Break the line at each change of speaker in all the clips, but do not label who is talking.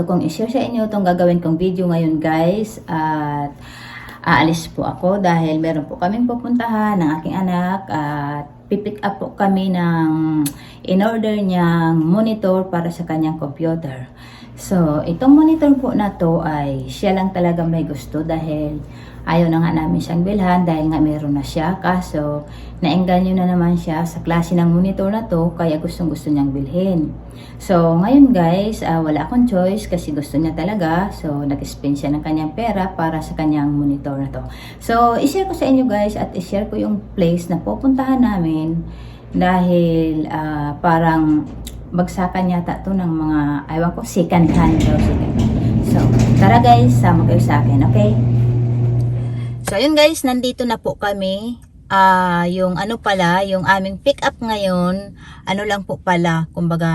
So, kung i-share sa inyo itong gagawin kong video ngayon guys at aalis po ako dahil meron po kaming pupuntahan ng aking anak at pipick up po kami ng in-order niyang monitor para sa kanyang computer. So, itong monitor po na to ay siya lang talaga may gusto dahil ayaw na nga namin siyang bilhan dahil nga meron na siya. Kaso, naengganyo na naman siya sa klase ng monitor na to kaya gustong gusto niyang bilhin. So, ngayon guys, ah, wala akong choice kasi gusto niya talaga. So, nag-spend siya ng kanyang pera para sa kanyang monitor na to. So, i-share ko sa inyo guys at i-share ko yung place na pupuntahan namin dahil ah, parang bagsakan yata to ng mga, ayaw ko, second hand. So, tara guys, sama kayo sa akin, okay? So, ayun guys, nandito na po kami. Ah, yung ano pala, yung aming pick up ngayon, ano lang po pala, kumbaga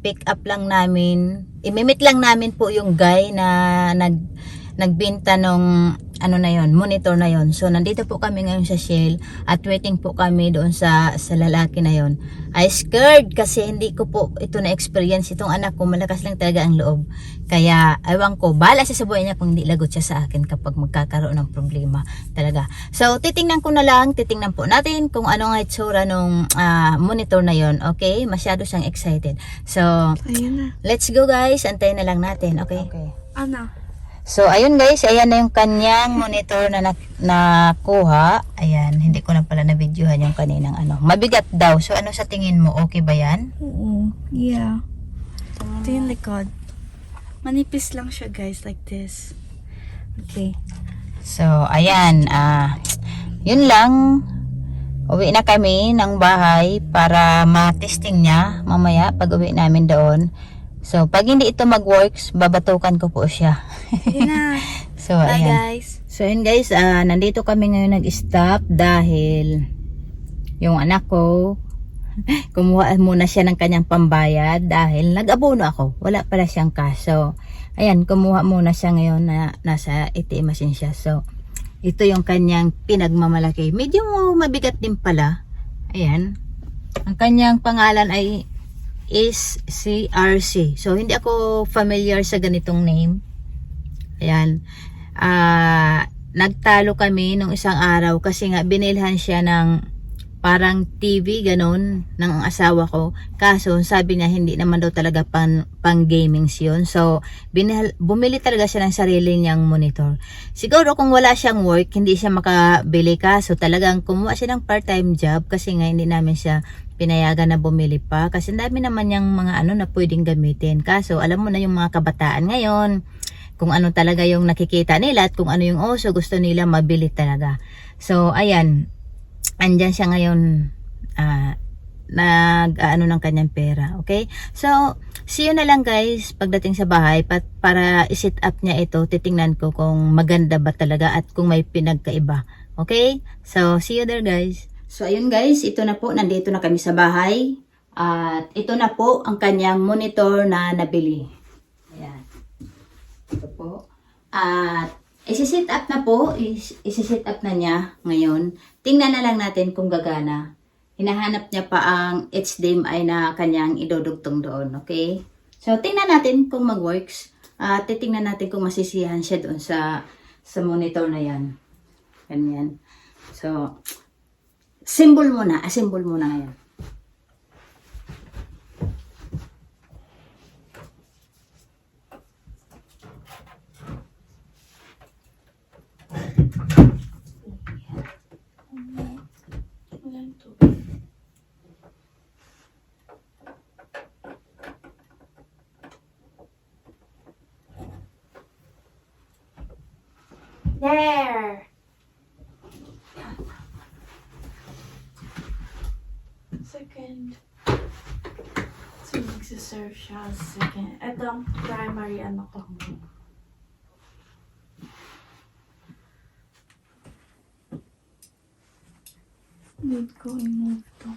pick up lang namin. Imimit lang namin po yung guy na nag nagbenta nung ano na yon monitor na yon so nandito po kami ngayon sa Shell at waiting po kami doon sa sa lalaki na yon I scared kasi hindi ko po ito na experience itong anak ko malakas lang talaga ang loob. Kaya ewan ko bala siya sa buhay niya kung hindi lagot siya sa akin kapag magkakaroon ng problema talaga. So titingnan ko na lang titingnan po natin kung ano nga itsura nung ah, monitor na yon okay? Masyado siyang excited. So
Ayun na.
let's go guys. Antayin na lang natin okay, okay.
Ano?
So, ayun guys, ayan na yung kanyang monitor na nak- nakuha. Ayan, hindi ko na pala na-videohan yung kaninang ano. Mabigat daw. So, ano sa tingin mo? Okay ba yan?
Oo. Yeah. Ito yung likod. Manipis lang siya guys, like this. Okay.
So, ayan. Ah, yun lang. Uwi na kami ng bahay para ma-testing niya mamaya pag uwi namin doon. So, pag hindi ito mag-works, babatukan ko po siya.
Na.
So,
Bye
ayan.
guys.
So yun guys, ah, nandito kami ngayon nag-stop dahil yung anak ko kumuha muna siya ng kanyang pambayad dahil nag-abono ako. Wala pala siyang cash. So, ayan, kumuha muna siya ngayon na nasa ATM machine siya. So, ito yung kanyang pinagmamalaki. Medyo mabigat din pala. Ayan. Ang kanyang pangalan ay is CRC. So, hindi ako familiar sa ganitong name. Ayan. Ah, nagtalo kami nung isang araw kasi nga binilhan siya ng parang TV ganun ng asawa ko. Kaso sabi niya hindi naman daw talaga pang, pang gaming yun. So binil, bumili talaga siya ng sarili niyang monitor. Siguro kung wala siyang work, hindi siya makabili kaso talagang kumuha siya ng part-time job kasi nga hindi namin siya pinayagan na bumili pa kasi dami naman yung mga ano na pwedeng gamitin. Kaso alam mo na yung mga kabataan ngayon, kung ano talaga yung nakikita nila at kung ano yung uso gusto nila mabili talaga. So ayan, andyan siya ngayon ah, nag ano ng kanyang pera. Okay? So, see you na lang guys pagdating sa bahay pat, para i-set up niya ito. Titingnan ko kung maganda ba talaga at kung may pinagkaiba. Okay? So, see you there guys. So, ayun guys, ito na po. Nandito na kami sa bahay. At ito na po ang kanyang monitor na nabili. Ayan. Ito po. At isi-set up na po, is, isi-set up na niya ngayon. Tingnan na lang natin kung gagana. Hinahanap niya pa ang HDMI na kanyang idudugtong doon, okay? So, tingnan natin kung mag-works. At titingnan natin kung masisiyahan siya doon sa sa monitor na yan. Ganyan. So, symbol muna. Assemble muna ngayon.
So, magsiserve siya second. Ito ang primary ano ko. Need ko i-move to.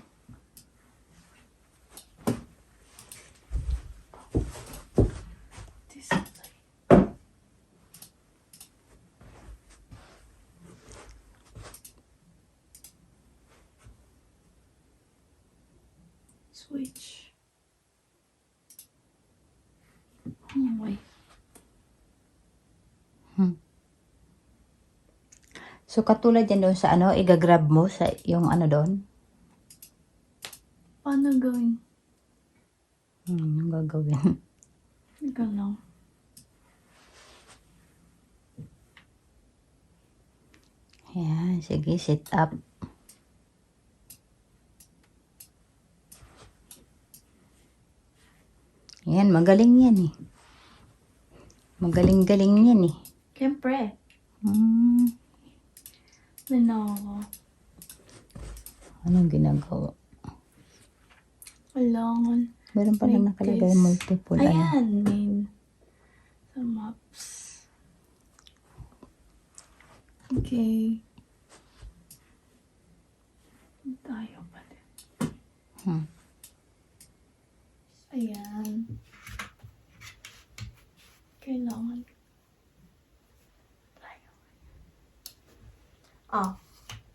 Switch.
So, katulad yan doon sa ano, igagrab mo sa yung ano doon.
Paano gawin?
Hmm, yung gagawin.
Ikaw lang.
Ayan, sige, sit up. Ayan, magaling yan eh. Magaling-galing yan eh.
Siyempre.
Hmm,
Nanawa.
anong ginagawa?
Kailangan.
Meron pala
Like
nakalagay
this.
multiple. Ano.
Ayan, main. Sa maps. Okay. Tayo pa din.
Hmm.
Ayan. Kailangan. Tayo. Ah.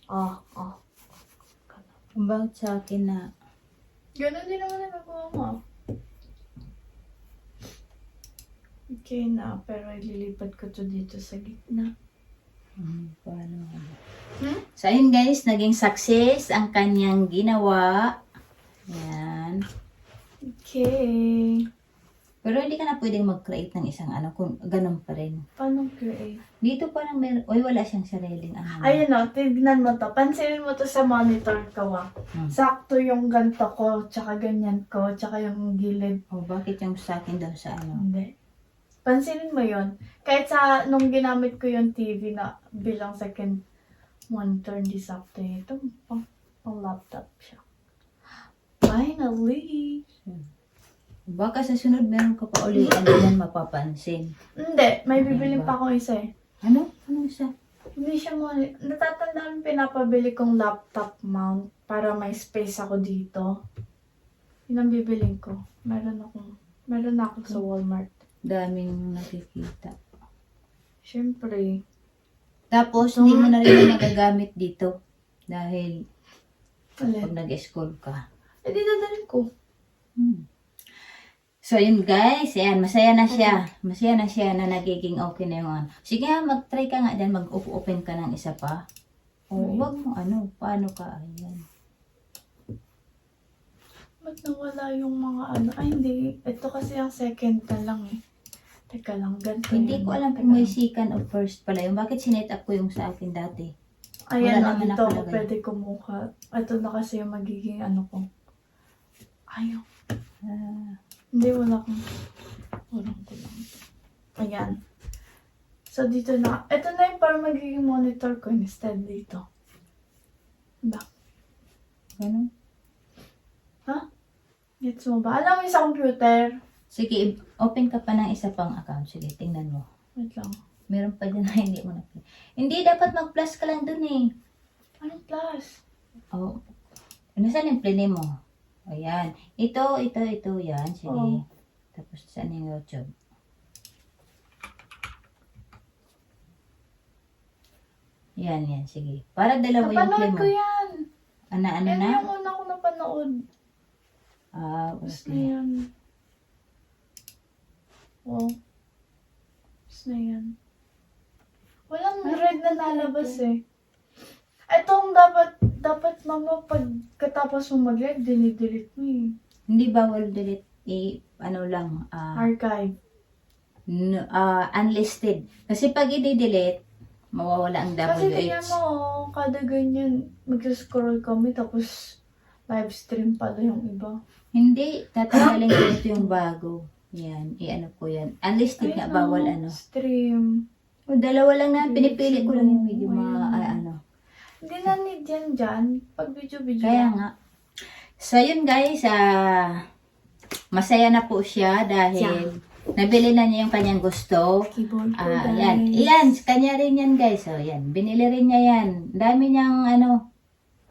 Ah, ah.
About sa akin na
Ganun din naman ang nagawa mo. Okay na, pero ililipat ko to dito sa gitna.
Hmm, paano?
Hmm?
So, ayun guys, naging success ang kanyang ginawa. Yan.
Okay.
Pero hindi ka na pwedeng mag-create ng isang ano, kung ganun pa rin.
Paano create?
Dito parang meron, oy wala siyang sariling ano.
Ayun o, tignan mo to. Pansinin mo to sa monitor ko ah.
Hmm.
Sakto yung ganto ko, tsaka ganyan ko, tsaka yung gilid.
O bakit yung sa akin daw sa ano?
Hindi. Pansinin mo yon Kahit sa, nung ginamit ko yung TV na bilang second monitor, hindi sakto yun. Ito, pang, pang laptop siya. Finally!
Baka sa sunod meron ka pa uli, ano yan mapapansin.
Hindi, may bibiling
Diba?
pa ako isa eh.
Ano? Ano isa?
Hindi siya mo, natatandaan pinapabili kong laptop mount para may space ako dito. Yun ang bibiling ko. Meron akong, meron ako sa Walmart.
Daming nakikita.
Siyempre.
Tapos, hindi mo na rin nagagamit dito. Dahil
Ulit.
pag nag-school ka.
Eh, di dadalhin ko.
Hmm. So, yun guys. Ayan, masaya na siya. Masaya na siya na nagiging okay na yung ano. Sige nga, mag-try ka nga dyan. Mag-open ka ng isa pa. O,
Right.
wag mo ano. Paano ka? Ayan.
Ba't nawala yung mga ano? Ay, hindi. Ito kasi ang second na lang eh. Teka lang, ganito
Hindi
yun.
ko alam kung may second o first pala yun. Bakit sinet up ko yung sa akin dati?
Ayan,
wala
oh,
naman
dito ako
nakalagay.
pwede kumuha. Ito na kasi yung magiging ano ko. Ayaw.
Ah,
Hindi, wala akong... Walang ko lang. Ayan. So, dito na. Ito na yung parang magiging monitor ko instead dito. Diba?
ganun.
Gets mo ba? Alam mo sa computer?
Sige, open ka pa ng isa pang account. Sige, tingnan mo.
Wait lang.
Meron pa dyan na hindi mo na Hindi, dapat mag-plus ka lang dun eh.
Anong plus?
Oh. Ano saan yung plane mo? Ayan. Ito, ito, ito. Yan. Sige.
Oo.
Tapos saan yung YouTube? Yan, yan. Sige. Para dalawa yung play
Napanood
mo.
ko yan.
Ano, ano
Yan
na?
yung una ko napanood.
Ah,
Tapos na
okay.
yan. Wow. Tapos na yan. Walang red na nalabas eh. Itong dapat, dapat mama pagkatapos mo mag-live, dinidelete mo eh.
Hindi bawal delete. I, ano lang, ah,
Archive.
n- ah, unlisted. Kasi pag i-delete, mawawala ang
Kasi tingnan
WH.
mo, oh, kada ganyan, mag-scroll kami tapos live stream pala yung iba.
Hindi, tatanggalin ko ito yung bago. Yan, i-ano ko yan. Unlisted nga,
Ayun,
bawal ano.
Stream.
O, dalawa lang na, pinipili ko lang yung medyo mga, ay, ano.
Hindi na need yan dyan. Pag video-video.
Kaya nga. So, yun guys, ah, masaya na po siya dahil nabili na niya yung kanyang gusto.
Keyboard ko,
Ah,
guys.
yan. Yan, kanya rin yan guys. So, yan. Binili rin niya yan. Ang dami niyang ano,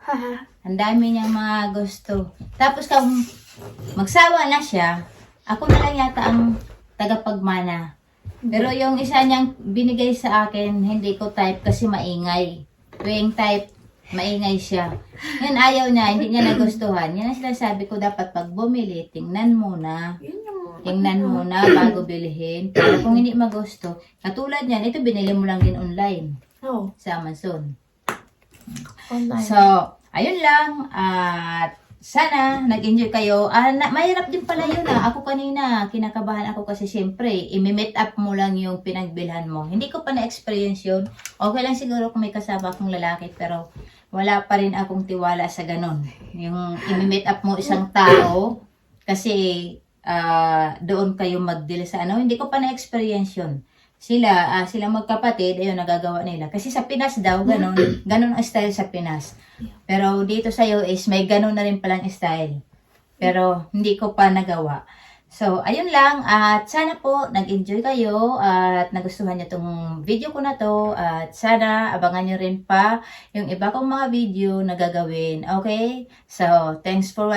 Haha.
ang dami niyang mga gusto. Tapos kung magsawa na siya, ako na lang yata ang tagapagmana. Pero yung isa niyang binigay sa akin, hindi ko type kasi maingay. Tuwing type, maingay siya. Yan ayaw niya, hindi niya nagustuhan. Yan ang sinasabi ko, dapat pag bumili, tingnan muna.
Yun yung...
Tingnan muna bago bilhin. Pero kung hindi magusto, katulad niyan, ito binili mo lang din online.
No.
sa Amazon.
Online.
So, ayun lang. At sana nag-enjoy kayo. Ah, na, mahirap din pala yun ah. Ako kanina, kinakabahan ako kasi siyempre, imi-meet up mo lang yung pinagbilhan mo. Hindi ko pa na-experience yun. Okay lang siguro kung may kasama akong lalaki, pero wala pa rin akong tiwala sa ganun. Yung imi-meet up mo isang tao, kasi ah, doon kayo mag-deal sa ano. Hindi ko pa na-experience yun sila, ah, sila magkapatid, ayun, nagagawa nila. Kasi sa Pinas daw, ganun, ganun ang style sa Pinas. Pero dito sa is may ganun na rin palang style. Pero hindi ko pa nagawa. So, ayun lang. At sana po nag-enjoy kayo at nagustuhan nyo tong video ko na to. At sana abangan nyo rin pa yung iba kong mga video na gagawin. Okay? So, thanks for watching.